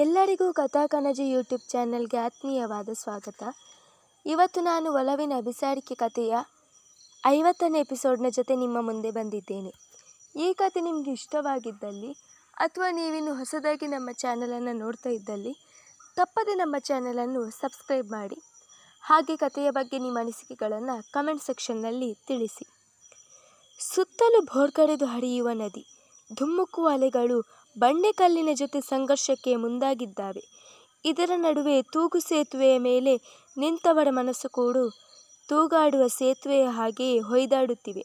ಎಲ್ಲರಿಗೂ ಕಥಾಕನಜಿ ಯೂಟ್ಯೂಬ್ ಚಾನಲ್ಗೆ ಆತ್ಮೀಯವಾದ ಸ್ವಾಗತ. ಇವತ್ತು ನಾನು ಒಲವಿನ ಅಭಿಸಾರಿಕೆ ಕಥೆಯ ಐವತ್ತನೇ ಎಪಿಸೋಡ್ನ ಜೊತೆ ನಿಮ್ಮ ಮುಂದೆ ಬಂದಿದ್ದೇನೆ. ಈ ಕತೆ ನಿಮಗೆ ಇಷ್ಟವಾಗಿದ್ದಲ್ಲಿ ಅಥವಾ ನೀವಿನ್ನು ಹೊಸದಾಗಿ ನಮ್ಮ ಚಾನಲನ್ನು ನೋಡ್ತಾ ಇದ್ದಲ್ಲಿ, ತಪ್ಪದೆ ನಮ್ಮ ಚಾನಲನ್ನು ಸಬ್ಸ್ಕ್ರೈಬ್ ಮಾಡಿ, ಹಾಗೆ ಕಥೆಯ ಬಗ್ಗೆ ನಿಮ್ಮ ಅನಿಸಿಕೆಗಳನ್ನು ಕಮೆಂಟ್ ಸೆಕ್ಷನ್ನಲ್ಲಿ ತಿಳಿಸಿ. ಸುತ್ತಲೂ ಭೋರ್ಗಡೆದು ಹರಿಯುವ ನದಿ ಧುಮ್ಮುಕ್ಕುವ ಅಲೆಗಳು ಬಂಡೆಕಲ್ಲಿನ ಜೊತೆ ಸಂಘರ್ಷಕ್ಕೆ ಮುಂದಾಗಿದ್ದಾವೆ. ಇದರ ನಡುವೆ ತೂಗು ಸೇತುವೆಯ ಮೇಲೆ ನಿಂತವರ ಮನಸ್ಸು ಕೂಡ ತೂಗಾಡುವ ಸೇತುವೆಯ ಹಾಗೆಯೇ ಹೊಯ್ದಾಡುತ್ತಿವೆ.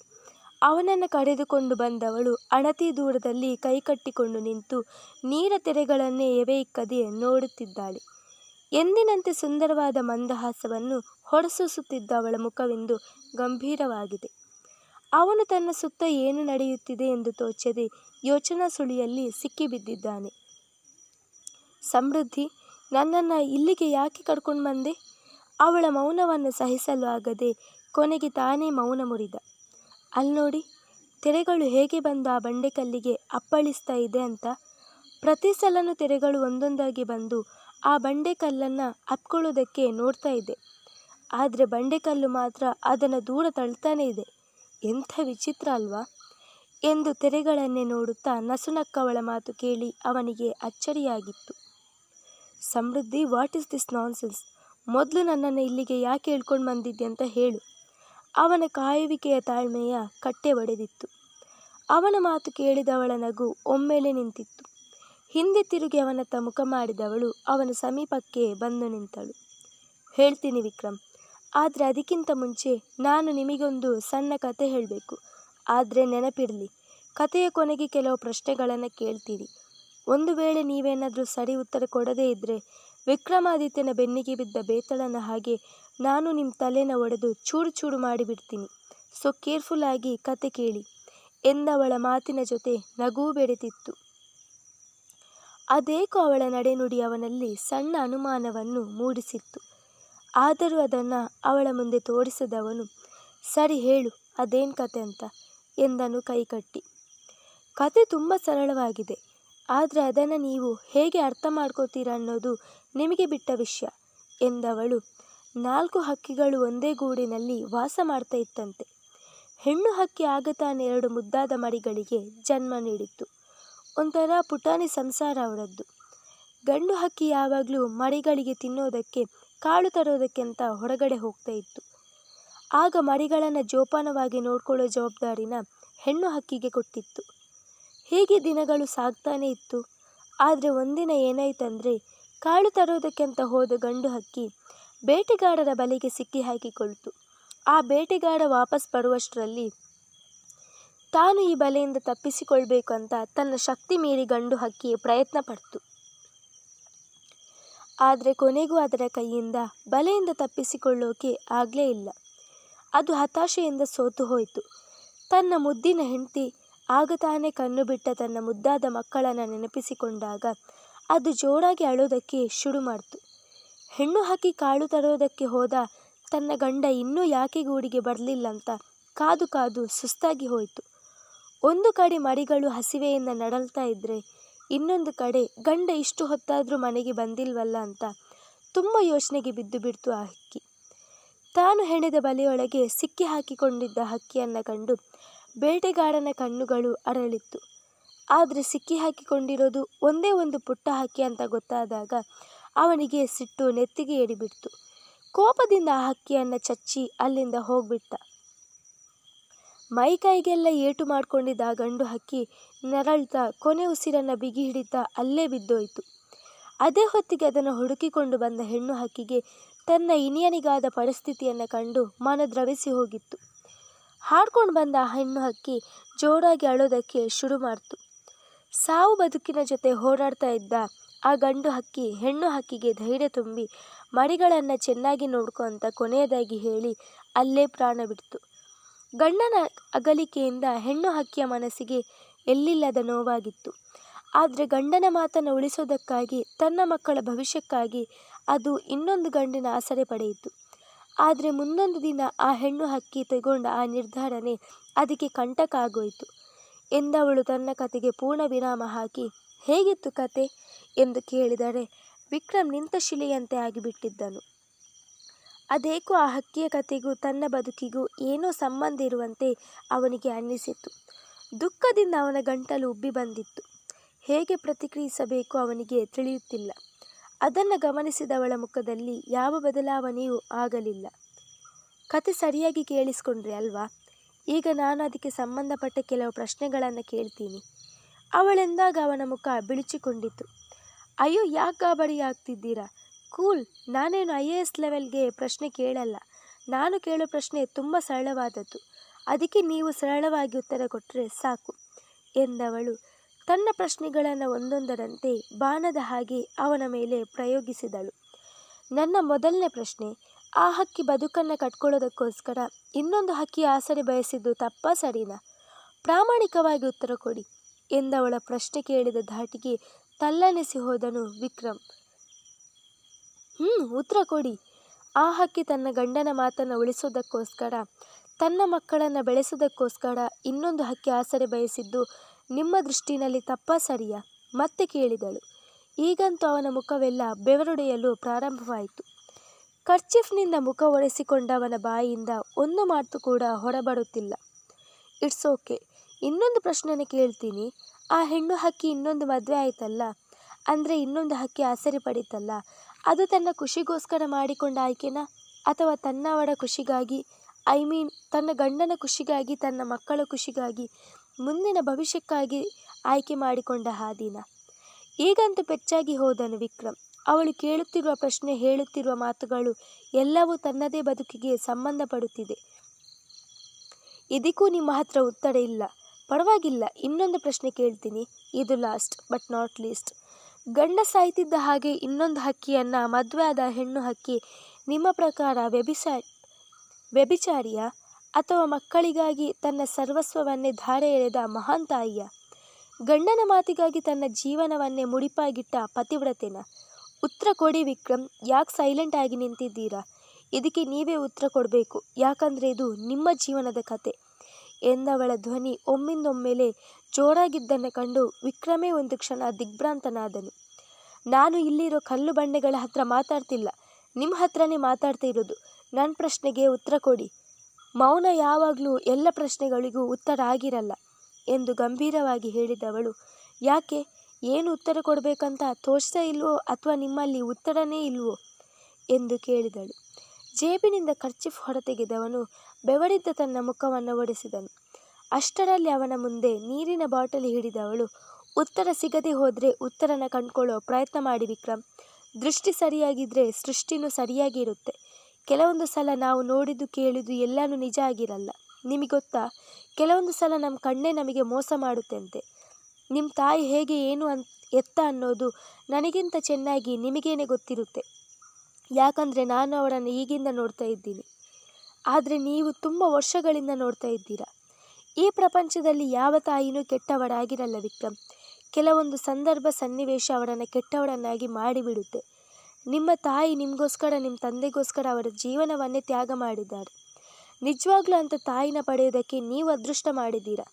ಅವನನ್ನು ಕರೆದುಕೊಂಡು ಬಂದವಳು ಅಣತಿ ದೂರದಲ್ಲಿ ಕೈಕಟ್ಟಿಕೊಂಡು ನಿಂತು ನೀರ ತೆರೆಗಳನ್ನೇ ಎವೆಯಿಕ್ಕದೆ ನೋಡುತ್ತಿದ್ದಾಳೆ. ಎಂದಿನಂತೆ ಸುಂದರವಾದ ಮಂದಹಾಸವನ್ನು ಹೊರಸೂಸುತ್ತಿದ್ದ ಅವಳ ಮುಖವೆಂದು ಗಂಭೀರವಾಗಿದೆ. ಅವನು ತನ್ನ ಸುತ್ತ ಏನು ನಡೆಯುತ್ತಿದೆ ಎಂದು ತೋಚದೆ ಯೋಚನಾ ಸುಳಿಯಲ್ಲಿ ಸಿಕ್ಕಿಬಿದ್ದಿದ್ದಾನೆ. ಸಮೃದ್ಧಿ, ನನ್ನನ್ನು ಇಲ್ಲಿಗೆ ಯಾಕೆ ಕರ್ಕೊಂಡು ಬಂದೆ? ಅವಳ ಮೌನವನ್ನು ಸಹಿಸಲು ಆಗದೆ ಕೊನೆಗೆ ತಾನೇ ಮೌನ ಮುರಿದ. ಅಲ್ಲಿ ನೋಡಿ ತೆರೆಗಳು ಹೇಗೆ ಬಂದು ಆ ಬಂಡೆಕಲ್ಲಿಗೆ ಅಪ್ಪಳಿಸ್ತಾ ಇದೆ ಅಂತ? ಪ್ರತಿ ಸಲನೂ ತೆರೆಗಳು ಒಂದೊಂದಾಗಿ ಬಂದು ಆ ಬಂಡೆಕಲ್ಲನ್ನು ಅಪ್ಕೊಳ್ಳೋದಕ್ಕೆ ನೋಡ್ತಾ ಇದೆ ಆದರೆ ಬಂಡೆಕಲ್ಲು ಮಾತ್ರ ಅದನ್ನು ದೂರ ತಳ್ತಾನೇ ಇದೆ. ಎಂಥ ವಿಚಿತ್ರ ಅಲ್ವಾ? ಎಂದು ತೆರೆಗಳನ್ನೇ ನೋಡುತ್ತಾ ನಸುನಕ್ಕವಳ ಮಾತು ಕೇಳಿ ಅವನಿಗೆ ಅಚ್ಚರಿಯಾಗಿತ್ತು. Samruddhi what is this nonsense ಮೊದಲು ನನ್ನನ್ನು ಇಲ್ಲಿಗೆ ಯಾಕೆ ಹೇಳ್ಕೊಂಡು ಬಂದಿದ್ದೆ ಅಂತ ಹೇಳು. ಅವನ ಕಾಯುವಿಕೆಯ ತಾಳ್ಮೆಯ ಕಟ್ಟೆ ಒಡೆದಿತ್ತು. ಅವನ ಮಾತು ಕೇಳಿದವಳ ನಗು ಒಮ್ಮೆಲೆ ನಿಂತಿತ್ತು. ಹಿಂದೆ ತಿರುಗಿ ಅವನತ್ತ ಮುಖ ಮಾಡಿದವಳು ಅವನ ಸಮೀಪಕ್ಕೆ ಬಂದು ನಿಂತಳು. ಹೇಳ್ತೀನಿ ವಿಕ್ರಮ್ ಆದರೆ ಅದಕ್ಕಿಂತ ಮುಂಚೆ ನಾನು ನಿಮಗೊಂದು ಸಣ್ಣ ಕತೆ ಹೇಳಬೇಕು. ಆದರೆ ನೆನಪಿರಲಿ ಕಥೆಯ ಕೊನೆಗೆ ಕೆಲವು ಪ್ರಶ್ನೆಗಳನ್ನು ಕೇಳ್ತೀರಿ. ಒಂದು ವೇಳೆ ನೀವೇನಾದರೂ ಸರಿ ಉತ್ತರ ಕೊಡದೇ ಇದ್ದರೆ ವಿಕ್ರಮಾದಿತ್ಯನ ಬೆನ್ನಿಗೆ ಬಿದ್ದ ಬೇತಳನ ಹಾಗೆ ನಾನು ನಿಮ್ಮ ತಲೆನ ಒಡೆದು ಚೂರು ಚೂರು ಮಾಡಿಬಿಡ್ತೀನಿ. ಸೊ ಕೇರ್ಫುಲ್ ಆಗಿ ಕತೆ ಕೇಳಿ. ಎಂದವಳ ಮಾತಿನ ಜೊತೆ ನಗುವು ಬೆರೆತಿತ್ತು. ಅದೇಕೋ ಅವಳ ನಡೆನುಡಿ ಅವನಲ್ಲಿ ಸಣ್ಣ ಅನುಮಾನವನ್ನು ಮೂಡಿಸಿತ್ತು. ಆದರೂ ಅದನ್ನು ಅವಳ ಮುಂದೆ ತೋರಿಸಿದವನು, ಸರಿ ಹೇಳು, ಅದೇನು ಕತೆ ಅಂತ ಎಂದನು ಕೈಕಟ್ಟಿ. ಕತೆ ತುಂಬ ಸರಳವಾಗಿದೆ, ಆದರೆ ಅದನ್ನು ನೀವು ಹೇಗೆ ಅರ್ಥ ಮಾಡ್ಕೋತೀರ ಅನ್ನೋದು ನಿಮಗೆ ಬಿಟ್ಟ ವಿಷಯ ಎಂದವಳು ನಾಲ್ಕು ಹಕ್ಕಿಗಳು ಒಂದೇ ಗೂಡಿನಲ್ಲಿ ವಾಸ ಮಾಡ್ತಾ ಇತ್ತಂತೆ. ಹೆಣ್ಣು ಹಕ್ಕಿ ಆಗತಾನೆ ಎರಡು ಮುದ್ದಾದ ಮರಿಗಳಿಗೆ ಜನ್ಮ ನೀಡಿತ್ತು, ಒಂಥರ ಪುಟಾಣಿ ಸಂಸಾರ ಅವರದ್ದು. ಗಂಡು ಹಕ್ಕಿ ಯಾವಾಗಲೂ ಮರಿಗಳಿಗೆ ತಿನ್ನೋದಕ್ಕೆ ಕಾಳು ತರೋದಕ್ಕೆಂತ ಹೊರಗಡೆ ಹೋಗ್ತಾ ಇತ್ತು. ಆಗ ಮರಿಗಳನ್ನು ಜೋಪಾನವಾಗಿ ನೋಡ್ಕೊಳ್ಳೋ ಜವಾಬ್ದಾರಿನ ಹೆಣ್ಣು ಹಕ್ಕಿಗೆ ಕೊಟ್ಟಿತ್ತು. ಹೀಗೆ ದಿನಗಳು ಸಾಗ್ತಾನೇ ಇತ್ತು. ಆದರೆ ಒಂದಿನ ಏನಾಯ್ತಂದರೆ, ಕಾಳು ತರೋದಕ್ಕೆ ಅಂತ ಹೋದ ಗಂಡು ಹಕ್ಕಿ ಬೇಟೆಗಾರರ ಬಲೆಗೆ ಸಿಕ್ಕಿ ಹಾಕಿಕೊಳ್ತು. ಆ ಬೇಟೆಗಾರ ವಾಪಸ್ ಬರುವಷ್ಟರಲ್ಲಿ ತಾನು ಈ ಬಲೆಯಿಂದ ತಪ್ಪಿಸಿಕೊಳ್ಬೇಕು ಅಂತ ತನ್ನ ಶಕ್ತಿ ಮೀರಿ ಗಂಡು ಹಕ್ಕಿ ಪ್ರಯತ್ನ ಪಡ್ತು. ಆದರೆ ಕೊನೆಗೂ ಅದರ ಕೈಯಿಂದ ಬಲೆಯಿಂದ ತಪ್ಪಿಸಿಕೊಳ್ಳೋಕೆ ಆಗಲೇ ಇಲ್ಲ. ಅದು ಹತಾಶೆಯಿಂದ ಸೋತು ಹೋಯಿತು. ತನ್ನ ಮುದ್ದಿನ ಹೆಂಡತಿ ಆಗ ತಾನೇ ಕಣ್ಣು ಬಿಟ್ಟ ತನ್ನ ಮುದ್ದಾದ ಮಕ್ಕಳನ್ನು ನೆನಪಿಸಿಕೊಂಡಾಗ ಅದು ಜೋರಾಗಿ ಅಳೋದಕ್ಕೆ ಶುರು ಮಾಡ್ತು. ಹೆಣ್ಣು ಹಾಕಿ ಕಾಳು ತರೋದಕ್ಕೆ ಹೋದ ತನ್ನ ಗಂಡ ಇನ್ನೂ ಯಾಕೆ ಗೂಡಿಗೆ ಬರಲಿಲ್ಲ ಅಂತ ಕಾದು ಕಾದು ಸುಸ್ತಾಗಿ ಹೋಯಿತು. ಒಂದು ಕಡೆ ಮರಿಗಳು ಹಸಿವೆಯಿಂದ ನಡಲ್ತಾ ಇದ್ದರೆ ಇನ್ನೊಂದು ಕಡೆ, ಗಂಡ ಇಷ್ಟು ಹೊತ್ತಾದರೂ ಮನೆಗೆ ಬಂದಿಲ್ವಲ್ಲ ಅಂತ ತುಂಬ ಯೋಚನೆಗೆ ಬಿದ್ದು ಬಿಡ್ತು ಆ ಹಕ್ಕಿ. ತಾನು ಹೆಣೆದ ಬಲೆಯೊಳಗೆ ಸಿಕ್ಕಿ ಹಾಕಿಕೊಂಡಿದ್ದ ಹಕ್ಕಿಯನ್ನು ಕಂಡು ಬೇಟೆಗಾರನ ಕಣ್ಣುಗಳು ಅರಳಿತ್ತು. ಆದರೆ ಸಿಕ್ಕಿ ಹಾಕಿಕೊಂಡಿರೋದು ಒಂದೇ ಒಂದು ಪುಟ್ಟ ಹಕ್ಕಿ ಅಂತ ಗೊತ್ತಾದಾಗ ಅವನಿಗೆ ಸಿಟ್ಟು ನೆತ್ತಿಗೆ ಏಡಿಬಿಡ್ತು ಕೋಪದಿಂದ ಆ ಹಕ್ಕಿಯನ್ನು ಚಚ್ಚಿ ಅಲ್ಲಿಂದ ಹೋಗ್ಬಿಟ್ಟ. ಮೈ ಕೈಗೆಲ್ಲ ಏಟು ಮಾಡ್ಕೊಂಡಿದ್ದ ಆ ಗಂಡು ಹಕ್ಕಿ ನರಳ್ತಾ ಕೊನೆ ಉಸಿರನ್ನು ಬಿಗಿ ಹಿಡಿತಾ ಅಲ್ಲೇ ಬಿದ್ದೋಯ್ತು. ಅದೇ ಹೊತ್ತಿಗೆ ಅದನ್ನು ಹುಡುಕಿಕೊಂಡು ಬಂದ ಹೆಣ್ಣು ಹಕ್ಕಿಗೆ ತನ್ನ ಇನಿಯನಿಗಾದ ಪರಿಸ್ಥಿತಿಯನ್ನು ಕಂಡು ಮನ ದ್ರವಿಸಿ ಹೋಗಿತ್ತು. ಹಾಡ್ಕೊಂಡು ಬಂದ ಆ ಹೆಣ್ಣು ಹಕ್ಕಿ ಜೋರಾಗಿ ಅಳೋದಕ್ಕೆ ಶುರು ಮಾಡ್ತು. ಸಾವು ಬದುಕಿನ ಜೊತೆ ಹೋರಾಡ್ತಾ ಇದ್ದ ಆ ಗಂಡು ಹಕ್ಕಿ ಹೆಣ್ಣು ಹಕ್ಕಿಗೆ ಧೈರ್ಯ ತುಂಬಿ ಮರಿಗಳನ್ನು ಚೆನ್ನಾಗಿ ನೋಡ್ಕೊ ಅಂತ ಕೊನೆಯದಾಗಿ ಹೇಳಿ ಅಲ್ಲೇ ಪ್ರಾಣ ಬಿಡ್ತು. ಗಂಡನ ಅಗಲಿಕೆಯಿಂದ ಹೆಣ್ಣು ಹಕ್ಕಿಯ ಮನಸ್ಸಿಗೆ ಎಲ್ಲಿಲ್ಲದ ನೋವಾಗಿತ್ತು. ಆದರೆ ಗಂಡನ ಮಾತನ್ನು ಉಳಿಸೋದಕ್ಕಾಗಿ, ತನ್ನ ಮಕ್ಕಳ ಭವಿಷ್ಯಕ್ಕಾಗಿ ಅದು ಇನ್ನೊಂದು ಗಂಡಿನ ಆಸರೆ ಪಡೆಯಿತು. ಆದರೆ ಮುಂದೊಂದು ದಿನ ಆ ಹೆಣ್ಣು ಹಕ್ಕಿ ತೆಗೊಂಡ ಆ ನಿರ್ಧಾರನೆ ಅದಕ್ಕೆ ಕಂಟಕ ಆಗೋಯಿತು ಎಂದವಳು ತನ್ನ ಕತೆಗೆ ಪೂರ್ಣ ವಿರಾಮ ಹಾಕಿ, ಹೇಗಿತ್ತು ಕತೆ? ಎಂದು ಕೇಳಿದರೆ, ವಿಕ್ರಮ್ ನಿಂತ ಶಿಲೆಯಂತೆ ಆಗಿಬಿಟ್ಟಿದ್ದನು. ಅದೇಕೋ ಆ ಹಕ್ಕಿಯ ಕಥೆಗೂ ತನ್ನ ಬದುಕಿಗೂ ಏನೋ ಸಂಬಂಧ ಇರುವಂತೆ ಅವನಿಗೆ ಅನ್ನಿಸಿತು ದುಃಖದಿಂದ ಅವನ ಗಂಟಲು ಉಬ್ಬಿ ಬಂದಿತ್ತು. ಹೇಗೆ ಪ್ರತಿಕ್ರಿಯಿಸಬೇಕು ಅವನಿಗೆ ತಿಳಿಯುತ್ತಿಲ್ಲ. ಅದನ್ನು ಗಮನಿಸಿದವಳ ಮುಖದಲ್ಲಿ ಯಾವ ಬದಲಾವಣೆಯೂ ಆಗಲಿಲ್ಲ. ಕತೆ ಸರಿಯಾಗಿ ಕೇಳಿಸ್ಕೊಂಡ್ರೆ ಅಲ್ವಾ? ಈಗ ನಾನು ಅದಕ್ಕೆ ಸಂಬಂಧಪಟ್ಟ ಕೆಲವು ಪ್ರಶ್ನೆಗಳನ್ನು ಕೇಳ್ತೀನಿ. ಅವಳೆಂದಾಗ ಅವನ ಮುಖ ಬಿಳಿಚಿಕೊಂಡಿತು ಅಯ್ಯೋ, ಯಾಕೆ ಗಾಬರಿ ಆಗ್ತಿದ್ದೀರಾ ಕೂಲ್, ನಾನೇನು ಐ ಎ ಎಸ್ ಲೆವೆಲ್ಗೆ ಪ್ರಶ್ನೆ ಕೇಳಲ್ಲ. ನಾನು ಕೇಳೋ ಪ್ರಶ್ನೆ ತುಂಬ ಸರಳವಾದದ್ದು. ಅದಕ್ಕೆ ನೀವು ಸರಳವಾಗಿ ಉತ್ತರ ಕೊಟ್ಟರೆ ಸಾಕು, ಎಂದವಳು. ತನ್ನ ಪ್ರಶ್ನೆಗಳನ್ನು ಒಂದೊಂದರಂತೆ ಬಾಣದ ಹಾಗೆ ಅವನ ಮೇಲೆ ಪ್ರಯೋಗಿಸಿದಳು. ನನ್ನ ಮೊದಲನೇ ಪ್ರಶ್ನೆ, ಆ ಹಕ್ಕಿ ಬದುಕನ್ನು ಕಟ್ಕೊಳ್ಳೋದಕ್ಕೋಸ್ಕರ ಇನ್ನೊಂದು ಹಕ್ಕಿ ಆಸರೆ ಬಯಸಿದ್ದು ತಪ್ಪ, ಸರಿನಾ? ಪ್ರಾಮಾಣಿಕವಾಗಿ ಉತ್ತರ ಕೊಡಿ, ಎಂದವಳ ಪ್ರಶ್ನೆ ಕೇಳಿದ ಧಾಟಿಗೆ ತಲ್ಲನಿಸಿ ಹೋದನು ವಿಕ್ರಮ್. ಹ್ಞೂ ಉತ್ತರ ಕೊಡಿ. ಆ ಹಕ್ಕಿ ತನ್ನ ಗಂಡನ ಮಾತನ್ನು ಉಳಿಸೋದಕ್ಕೋಸ್ಕರ, ತನ್ನ ಮಕ್ಕಳನ್ನು ಬೆಳೆಸೋದಕ್ಕೋಸ್ಕರ ಇನ್ನೊಂದು ಹಕ್ಕಿ ಆಸರೆ ಬಯಸಿದ್ದು ನಿಮ್ಮ ದೃಷ್ಟಿನಲ್ಲಿ ತಪ್ಪ ಸರಿಯಾ? ಮತ್ತೆ ಕೇಳಿದಳು. ಈಗಂತೂ ಅವನ ಮುಖವೆಲ್ಲ ಬೆವರೊಡೆಯಲು ಪ್ರಾರಂಭವಾಯಿತು. ಕರ್ಚಿಫ್ನಿಂದ ಮುಖ ಒರೆಸಿಕೊಂಡವನ ಬಾಯಿಯಿಂದ ಒಂದು ಮಾತು ಕೂಡ ಹೊರಬರುತ್ತಿಲ್ಲ. It's okay. ಇನ್ನೊಂದು ಪ್ರಶ್ನೆನ ಕೇಳ್ತೀನಿ. ಆ ಹೆಣ್ಣು ಹಕ್ಕಿ ಇನ್ನೊಂದು ಮದುವೆ ಆಯ್ತಲ್ಲ? ಅಂದರೆ ಇನ್ನೊಂದು ಹಕ್ಕಿ ಆಸರೆ ಪಡೀತಲ್ಲ? ಅದು ತನ್ನ ಖುಷಿಗೋಸ್ಕರ ಮಾಡಿಕೊಂಡ ಆಯ್ಕೆನಾ? ಅಥವಾ ತನ್ನವರ ಖುಷಿಗಾಗಿ, ಐ ಮೀನ್ ತನ್ನ ಗಂಡನ ಖುಷಿಗಾಗಿ, ತನ್ನ ಮಕ್ಕಳ ಖುಷಿಗಾಗಿ ಮುಂದಿನ ಭವಿಷ್ಯಕ್ಕಾಗಿ ಆಯ್ಕೆ ಮಾಡಿಕೊಂಡ ಹಾದಿನ? ಈಗಂತೂ ಪೆಚ್ಚಾಗಿ ಹೋದನು ವಿಕ್ರಮ್. ಅವಳು ಕೇಳುತ್ತಿರುವ ಪ್ರಶ್ನೆ, ಹೇಳುತ್ತಿರುವ ಮಾತುಗಳು ಎಲ್ಲವೂ ತನ್ನದೇ ಬದುಕಿಗೆ ಸಂಬಂಧಪಡುತ್ತಿದೆ. ಇದಕ್ಕೂ ನಿಮ್ಮ ಹತ್ರ ಉತ್ತರ ಇಲ್ಲ. ಪರವಾಗಿಲ್ಲ, ಇನ್ನೊಂದು ಪ್ರಶ್ನೆ ಕೇಳ್ತೀನಿ. ಇದು ಲಾಸ್ಟ್ ಬಟ್ ನಾಟ್ ಲೀಸ್ಟ್ ಗಂಡ ಸಾಯ್ತಿದ್ದ ಹಾಗೆ ಇನ್ನೊಂದು ಹಕ್ಕಿಯನ್ನು ಮದುವೆ ಆದ ಹೆಣ್ಣು ಹಕ್ಕಿ ನಿಮ್ಮ ಪ್ರಕಾರ ವ್ಯಭಿಸಾ, ವ್ಯಭಿಚಾರಿಯ ಅಥವಾ ಮಕ್ಕಳಿಗಾಗಿ ತನ್ನ ಸರ್ವಸ್ವವನ್ನೇ ಧಾರೆ ಎಳೆದ ಮಹಾನ್ ತಾಯಿಯ? ಗಂಡನ ಮಾತಿಗಾಗಿ ತನ್ನ ಜೀವನವನ್ನೇ ಮುಡಿಪಾಗಿಟ್ಟ ಪತಿವ್ರತೆನ? ಉತ್ತರ ಕೊಡಿ ವಿಕ್ರಮ್, ಯಾಕೆ ಸೈಲೆಂಟ್ ಆಗಿ ನಿಂತಿದ್ದೀರಾ? ಇದಕ್ಕೆ ನೀವೇ ಉತ್ತರ ಕೊಡಬೇಕು, ಯಾಕಂದರೆ ಇದು ನಿಮ್ಮ ಜೀವನದ ಕತೆ. ಎಂದವಳ ಧ್ವನಿ ಒಮ್ಮಿಂದೊಮ್ಮೆಲೆ ಜೋರಾಗಿದ್ದನ್ನು ಕಂಡು ವಿಕ್ರಮೇ ಒಂದು ಕ್ಷಣ ದಿಗ್ಭ್ರಾಂತನಾದನು. ನಾನು ಇಲ್ಲಿರೋ ಕಲ್ಲು ಬಂಡೆಗಳ ಹತ್ರ ಮಾತಾಡ್ತಿಲ್ಲ. ನಿಮ್ಮ ಹತ್ರನೇ ಮಾತಾಡ್ತಾ ಇರೋದು. ನನ್ನ ಪ್ರಶ್ನೆಗೆ ಉತ್ತರ ಕೊಡಿ. ಮೌನ ಯಾವಾಗಲೂ ಎಲ್ಲ ಪ್ರಶ್ನೆಗಳಿಗೂ ಉತ್ತರ ಆಗಿರಲ್ಲ ಎಂದು ಗಂಭೀರವಾಗಿ ಹೇಳಿದವಳು. ಯಾಕೆ? ಏನು ಉತ್ತರ ಕೊಡಬೇಕಂತ ತೋರಿಸ್ತಾ ಇಲ್ವೋ ಅಥವಾ ನಿಮ್ಮಲ್ಲಿ ಉತ್ತರನೇ ಇಲ್ವೋ? ಎಂದು ಕೇಳಿದಳು. ಜೇಬಿನಿಂದ ಖರ್ಚಿಫ್ ಹೊರತೆಗೆದವನು ಬೆವರಿದ್ದ ತನ್ನ ಮುಖವನ್ನು ಒಡೆಸಿದನು. ಅಷ್ಟರಲ್ಲಿ ಅವನ ಮುಂದೆ ನೀರಿನ ಬಾಟಲಿ ಹಿಡಿದವಳು, ಉತ್ತರ ಸಿಗದೆ ಹೋದರೆ ಉತ್ತರನ ಕಂಡ್ಕೊಳ್ಳೋ ಪ್ರಯತ್ನ ಮಾಡಿ ವಿಕ್ರಮ್. ದೃಷ್ಟಿ ಸರಿಯಾಗಿದ್ದರೆ ಸೃಷ್ಟಿನೂ ಸರಿಯಾಗಿ ಇರುತ್ತೆ. ಕೆಲವೊಂದು ಸಲ ನಾವು ನೋಡಿದ್ದು ಕೇಳಿದ್ದು ಎಲ್ಲನೂ ನಿಜ ಆಗಿರಲ್ಲ. ನಿಮಗೆ ಗೊತ್ತಾ? ಕೆಲವೊಂದು ಸಲ ನಮ್ಮ ಕಣ್ಣೇ ನಮಗೆ ಮೋಸ ಮಾಡುತ್ತಂತೆ. ನಿಮ್ಮ ತಾಯಿ ಹೇಗೆ ಏನು ಅನ್, ಎತ್ತ ಅನ್ನೋದು ನನಗಿಂತ ಚೆನ್ನಾಗಿ ನಿಮಗೇನೆ ಗೊತ್ತಿರುತ್ತೆ. ಯಾಕಂದರೆ ನಾನು ಅವರನ್ನು ಈಗಿಂದ ನೋಡ್ತಾ ಇದ್ದೀನಿ. ಆದರೆ ನೀವು ತುಂಬ ವರ್ಷಗಳಿಂದ ನೋಡ್ತಾ ಇದ್ದೀರಾ. ಈ ಪ್ರಪಂಚದಲ್ಲಿ ಯಾವ ತಾಯಿನೂ ಕೆಟ್ಟವರಾಗಿರಲ್ಲ ವಿಕ್ರಮ್. ಕೆಲವೊಂದು ಸಂದರ್ಭ ಸನ್ನಿವೇಶ ಅವರನ್ನು ಕೆಟ್ಟವರನ್ನಾಗಿ ಮಾಡಿಬಿಡುತ್ತೆ. ನಿಮ್ಮ ತಾಯಿ ನಿಮಗೋಸ್ಕರ ನಿಮ್ಮ ತಂದೆಗೋಸ್ಕರ ಅವರ ಜೀವನವನ್ನೇ ತ್ಯಾಗ ಮಾಡಿದ್ದಾರೆ. ನಿಜವಾಗ್ಲೂ ಅಂತ ತಾಯಿನ ಪಡೆಯೋದಕ್ಕೆ ನೀವು ಅದೃಷ್ಟ ಮಾಡಿದ್ದೀರಾ?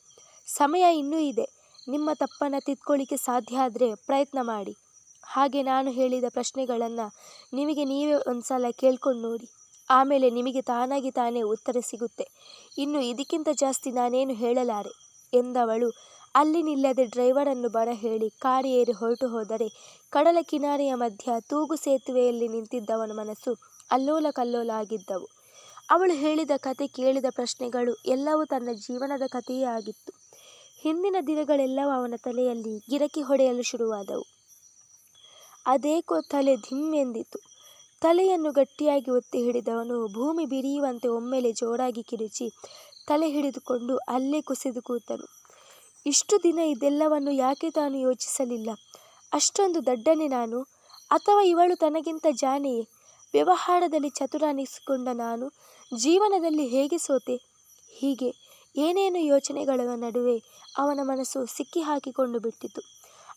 ಸಮಯ ಇನ್ನೂ ಇದೆ. ನಿಮ್ಮ ತಪ್ಪನ್ನು ತಿದ್ಕೊಳ್ಳಿಕ್ಕೆ ಸಾಧ್ಯ ಆದರೆ ಪ್ರಯತ್ನ ಮಾಡಿ. ಹಾಗೆ ನಾನು ಹೇಳಿದ ಪ್ರಶ್ನೆಗಳನ್ನು ನಿಮಗೆ ನೀವೇ ಒಂದು ಸಲ ಕೇಳ್ಕೊಂಡು ನೋಡಿ. ಆಮೇಲೆ ನಿಮಗೆ ತಾನಾಗಿ ತಾನೇ ಉತ್ತರ ಸಿಗುತ್ತೆ. ಇನ್ನು ಇದಕ್ಕಿಂತ ಜಾಸ್ತಿ ನಾನೇನು ಹೇಳಲಾರೆ? ಎಂದವಳು. ಅಲ್ಲಿ ನಿಲ್ಲದೆ ಡ್ರೈವರನ್ನು ಬರ ಹೇಳಿ ಕಾರು ಏರಿ ಹೊರಟು ಹೋದರೆ ಕಡಲ ಕಿನಾರೆಯ ಮಧ್ಯ ತೂಗು ಸೇತುವೆಯಲ್ಲಿ ನಿಂತಿದ್ದವನ ಮನಸ್ಸು ಅಲ್ಲೋಲ ಕಲ್ಲೋಲ ಆಗಿದ್ದವು. ಅವಳು ಹೇಳಿದ ಕತೆ ಕೇಳಿದ ಪ್ರಶ್ನೆಗಳು ಎಲ್ಲವೂ ತನ್ನ ಜೀವನದ ಕಥೆಯೇ ಆಗಿತ್ತು. ಹಿಂದಿನ ದಿನಗಳೆಲ್ಲವೂ ಅವನ ತಲೆಯಲ್ಲಿ ಗಿರಕಿ ಹೊಡೆಯಲು ಶುರುವಾದವು. ಅದೇಕೋ ತಲೆ ಧಿಮ್ಮೆಂದಿತು ತಲೆಯನ್ನು ಗಟ್ಟಿಯಾಗಿ ಒತ್ತಿ ಹಿಡಿದವನು ಭೂಮಿ ಬಿರಿಯುವಂತೆ ಒಮ್ಮೆಲೆ ಜೋರಾಗಿ ಕಿರುಚಿ ತಲೆ ಹಿಡಿದುಕೊಂಡು ಅಲ್ಲೇ ಕುಸಿದು ಕೂತನು. ಇಷ್ಟು ದಿನ ಇದೆಲ್ಲವನ್ನು ಯಾಕೆ ತಾನು ಯೋಚಿಸಲಿಲ್ಲ? ಅಷ್ಟೊಂದು ದಡ್ಡನೆ ನಾನು? ಅಥವಾ ಇವಳು ತನಗಿಂತ ಜಾನೆಯೇ? ವ್ಯವಹಾರದಲ್ಲಿ ಚತುರ ಅನಿಸಿಕೊಂಡ ನಾನು ಜೀವನದಲ್ಲಿ ಹೇಗೆ ಸೋತೆ? ಹೀಗೆ ಏನೇನು ಯೋಚನೆಗಳ ನಡುವೆ ಅವನ ಮನಸ್ಸು ಸಿಕ್ಕಿ ಹಾಕಿಕೊಂಡು ಬಿಟ್ಟಿತು.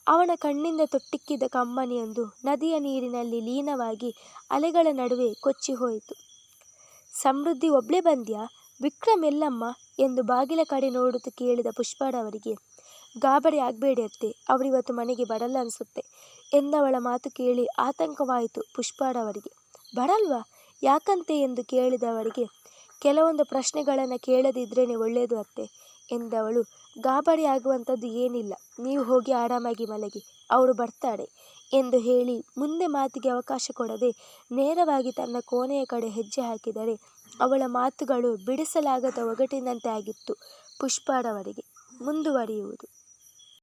ಅವನ ಕಣ್ಣಿಂದ ತೊಟ್ಟಿಕ್ಕಿದ ಕಮ್ಮನಿಯೊಂದು ನದಿಯ ನೀರಿನಲ್ಲಿ ಲೀನವಾಗಿ ಅಲೆಗಳ ನಡುವೆ ಕೊಚ್ಚಿ ಹೋಯಿತು. ಸಮೃದ್ಧಿ ಒಬ್ಳೆ ಬಂದ್ಯಾ? ವಿಕ್ರಮ್ ಎಲ್ಲಮ್ಮ? ಎಂದು ಬಾಗಿಲ ಕಡೆ ನೋಡುತ್ತಾ ಕೇಳಿದ ಪುಷ್ಪಳವರಿಗೆ ಗಾಬರಿ ಆಗಬೇಡಿ ಅತ್ತೆ, ಅವರಿವತ್ತು ಮನೆಗೆ ಬರಲ್ಲ ಅನಿಸುತ್ತೆ ಎಂದವಳ ಮಾತು ಕೇಳಿ ಆತಂಕವಾಯಿತು ಪುಷ್ಪಾಳವರಿಗೆ ಬರಲ್ವಾ? ಯಾಕಂತೆ? ಎಂದು ಕೇಳಿದವರಿಗೆ ಕೆಲವೊಂದು ಪ್ರಶ್ನೆಗಳನ್ನು ಕೇಳದಿದ್ರೇನೆ ಒಳ್ಳೆಯದು ಅತ್ತೆ, ಎಂದವಳು. ಗಾಬರಿ ಆಗುವಂಥದ್ದು ಏನಿಲ್ಲ. ನೀವು ಹೋಗಿ ಆರಾಮಾಗಿ ಮಲಗಿ, ಅವಳು ಬರ್ತಾಳೆ ಎಂದು ಹೇಳಿ ಮುಂದೆ ಮಾತಿಗೆ ಅವಕಾಶ ಕೊಡದೆ ನೇರವಾಗಿ ತನ್ನ ಕೋಣೆಯ ಕಡೆ ಹೆಜ್ಜೆ ಹಾಕಿದರೆ ಅವಳ ಮಾತುಗಳು ಬಿಡಿಸಲಾಗದ ಒಗಟಿನಂತೆ ಆಗಿತ್ತು ಪುಷ್ಪಾರವರಿಗೆ. ಮುಂದುವರಿಯುವುದು.